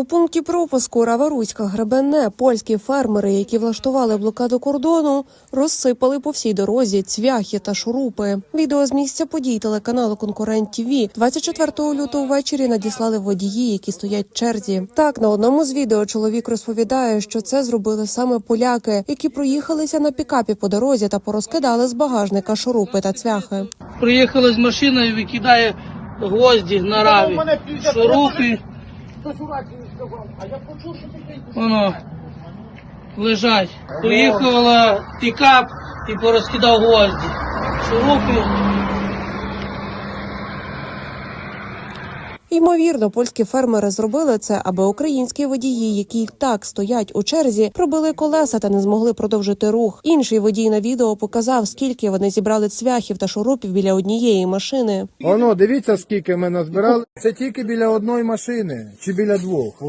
У пункті пропуску Раваруська Гребенне польські фермери, які влаштували блокаду кордону, розсипали по всій дорозі цвяхи та шурупи. Відео з місця подій телеканалу Конкурент ТВ 24 лютого ввечері надіслали водії, які стоять в черзі. Так на одному з відео чоловік розповідає, що це зробили саме поляки, які проїхалися на пікапі по дорозі та порозкидали з багажника шурупи та цвяхи. Приїхали з машиною, викидає гвозді на раві, шурупи. Воно лежать. Поїхала пікап і порозкидав гвозді. Шурупи. Ймовірно, польські фермери зробили це, аби українські водії, які так стоять у черзі, пробили колеса та не змогли продовжити рух. Інший водій на відео показав, скільки вони зібрали цвяхів та шурупів біля однієї машини. Воно, дивіться, скільки ми назбирали. Це тільки біля одної машини чи біля двох.